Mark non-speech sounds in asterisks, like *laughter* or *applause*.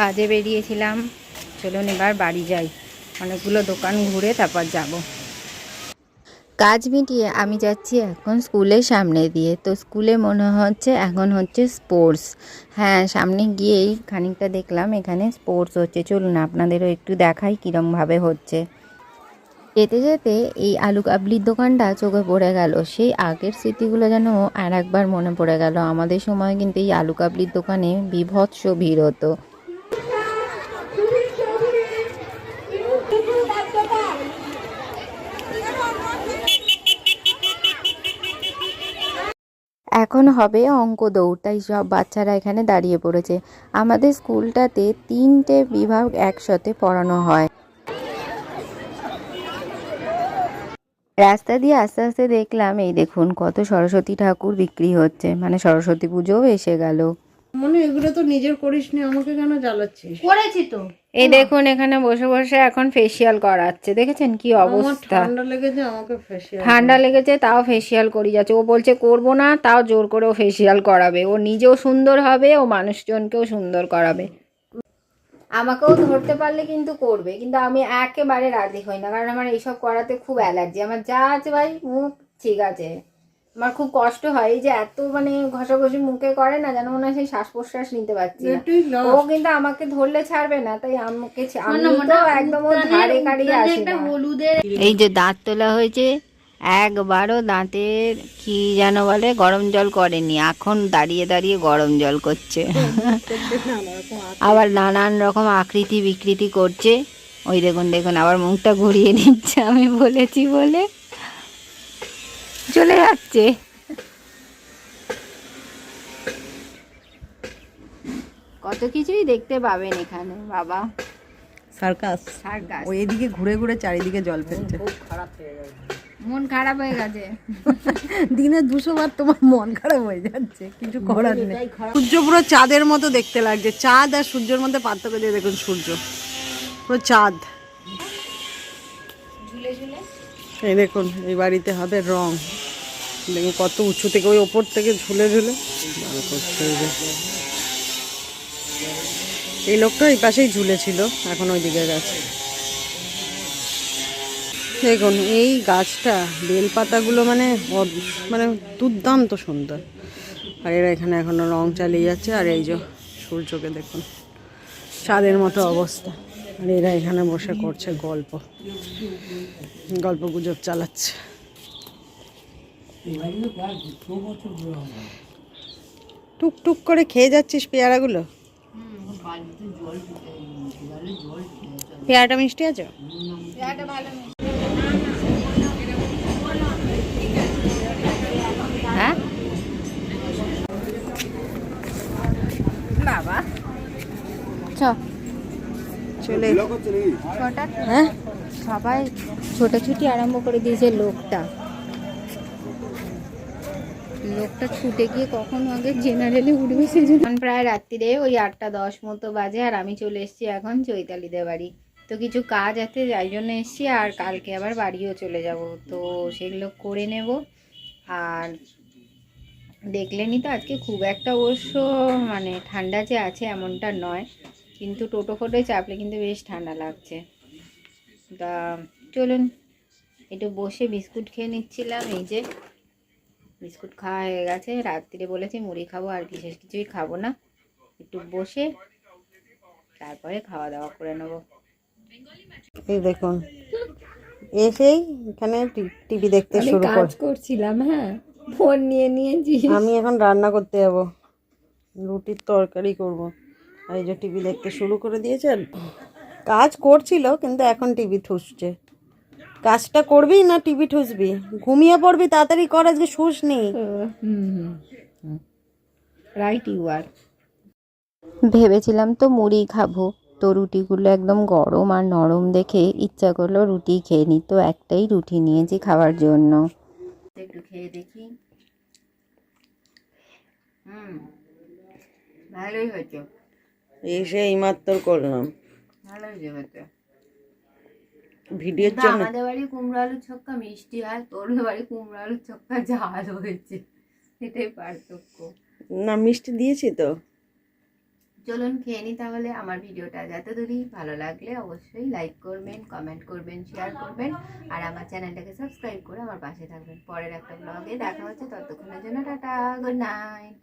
কাজে বেরিয়েছিলাম। চলুন এবার বাড়ি যাই। অনেকগুলো দোকান ঘুরে তারপর যাব। কাজ মিটিয়ে আমি যাচ্ছি এখন স্কুলের সামনে দিয়ে। তো স্কুলে মনে হচ্ছে এখন হচ্ছে স্পোর্টস। হ্যাঁ সামনে গিয়েই খানিকটা দেখলাম এখানে স্পোর্টস হচ্ছে। চলুন আপনাদেরও একটু দেখাই কীরমভাবে হচ্ছে। যেতে যেতে এই আলু কাবলির দোকানটা চোখে পড়ে গেল। সেই আগের স্মৃতিগুলো যেন আর একবার মনে পড়ে গেল। আমাদের সময় কিন্তু এই আলু কাবলির দোকানে বিভৎস ভিড় হতো। এখন হবে অঙ্ক দৌড়, তাই সব বাচ্চারা এখানে দাঁড়িয়ে পড়েছে। আমাদের স্কুলটাতে তিনটে বিভাগ একসাথে পড়ানো হয়। রাস্তা দিয়ে আস্তে আস্তে দেখলাম, এই দেখুন কত সরস্বতী ঠাকুর বিক্রি হচ্ছে। মানে সরস্বতী পুজোও এসে গেল। মনে এগুলো তো নিজের করিস নি আমাকে কেন জ্বালাচ্ছিস? করেছি তো। এই দেখুন এখানে বসে বসে এখন ফেসিয়াল করাচ্ছে। দেখেছেন কি অবস্থা? ঠান্ডা লেগেছে আমাকে ফেসিয়াল ঠান্ডা লেগেছে তাও ফেসিয়াল করি যাচ্ছে। ও বলছে করব না তাও জোর করে ও ফেসিয়াল করাবে। ও নিজেও সুন্দর হবে ও মানুষজনকেও সুন্দর করাবে। আমাকেও ধরতে পারলে কিন্তু করবে কিন্তু আমি একেবারে রাজি হই না কারণ আমার এইসব করাতে খুব অ্যালার্জি। আমার যা আছে ভাই মুখ ঠিক আছে। আমার খুব কষ্ট হয় এই যে এত মানে ঘষাঘষি মুখে করে না যেন মনে হয় সেই শ্বাস প্রশ্বাস নিতে পারছি ও কিন্তু আমাকে ধরলে ছাড়বে না তাই আমাকে ছে- একদম ধারে কাড়িয়ে আসি এই যে দাঁত তোলা হয়েছে একবারও দাঁতের কি যেন বলে গরম জল করেনি এখন দাঁড়িয়ে দাঁড়িয়ে গরম জল করছে। আবার নানান রকম আকৃতি বিকৃতি করছে ওই দেখুন দেখুন আবার মুখটা ঘুরিয়ে নিচ্ছে আমি বলেছি বলে। চলে যাচ্ছে। কত কিছুই দেখতে পাবেন এখানে বাবা। সার্কাস। সার্কাস। ও এদিকে ঘুরে ঘুরে চারিদিকে জল ফেলছে। মন খারাপ হয়ে গেছে। *laughs* দিনে দুশো বার তোমার মন খারাপ হয়ে যাচ্ছে কিছু করার নেই। সূর্য পুরো চাঁদের মতো দেখতে লাগছে। চাঁদ আর সূর্যের মধ্যে পার্থক্য দিয়ে দেখুন সূর্য। পুরো চাঁদ। এই দেখুন এই বাড়িতে হবে রং। দেখুন কত উঁচু থেকে ওই ওপর থেকে ঝুলে ঝুলে। এই লোকটা এই পাশেই ঝুলেছিল, এখন ওই দিকে গেছে। দেখুন, এই গাছটা, বেলপাতাগুলো মানে মানে দুর্দান্ত সুন্দর। আর এরা এখানে এখনও রং চালিয়ে যাচ্ছে, আর এই যে সূর্যকে দেখুন, স্বাদের মতো অবস্থা। আর এরা এখানে বসে করছে গল্প। গল্প গুজব চালাচ্ছে। টুকটুক করে খেয়ে যাচ্ছিস পেয়ারাগুলো? পেয়ারাটা মিষ্টি আছে? হ্যাঁ? বাবা। চলে ছটা হ্যাঁ? সবাই ছোটাছুটি আরম্ভ করে দিয়েছে লোকটা। লোকটা ছুটে গিয়ে কখন আগে জেনারেলে উঠবে সেই জন্য প্রায় রাত্রিরে ওই আটটা দশ মতো বাজে আর আমি চলে এসেছি এখন চৈতালিদের বাড়ি। তো কিছু কাজ আছে, যাই জন্য এসেছি আর কালকে আবার বাড়িও চলে যাব। তো সেগুলো করে নেব। আর দেখলেনই তো আজকে খুব একটা অবশ্য মানে ঠান্ডা যে আছে এমনটা নয়। কিন্তু টোটো ফোটোয় চাপলে কিন্তু বেশ ঠান্ডা লাগছে। তা চলুন, একটু বসে বিস্কুট খেয়ে নিচ্ছিলাম, এই যে। বিস্কুট খাওয়া হয়ে গেছে। রাত্রিরে বলেছি মুড়ি খাব আর বিশেষ কিছুই খাব না। একটু বসে তারপরে খাওয়া দাওয়া করে নেব। এই দেখুন এসেই এখানে টিভি দেখতে শুরু কর করছিলাম হ্যাঁ। ফোন নিয়ে নিয়েছি আমি এখন রান্না করতে যাব। রুটির তরকারি করব। আর এই যে টিভি দেখতে শুরু করে দিয়েছেন কাজ করছিল কিন্তু এখন টিভি ঠুসছে কাজটা করবি না টিভি ঠুসবি? ঘুমিয়ে পড়বি তাড়াতাড়ি কর আজকে শুস নেই রাইট ইউ আর ভেবেছিলাম তো মুড়ি খাব তো রুটিগুলো একদম গরম আর নরম দেখে ইচ্ছা করল রুটি খেয়ে নি তো একটাই রুটি নিয়েছি খাওয়ার জন্য। একটু খেয়ে দেখি। হুম ভালোই হয়েছে। এসে এইমাত্র করলাম। ভালোই হয়েছে। ভিডিওর জন্য। আমাদের বাড়ি কুমড়ো আলুর ছক্কা মিষ্টি হয় তোর বাড়ি কুমড়ো আলুর ছক্কা ঝাল হয়েছে। এটাই পার্থক্য। না মিষ্টি দিয়েছি তো। চলুন খেয়ে নি তাহলে আমার ভিডিওটা। যত দূরই ভালো লাগলে অবশ্যই লাইক করবেন কমেন্ট করবেন শেয়ার করবেন আর আমার চ্যানেলটাকে সাবস্ক্রাইব করে আমার পাশে থাকবেন। পরের একটা ব্লগে দেখা হচ্ছে ততক্ষণের জন্য টাটা গুড নাইট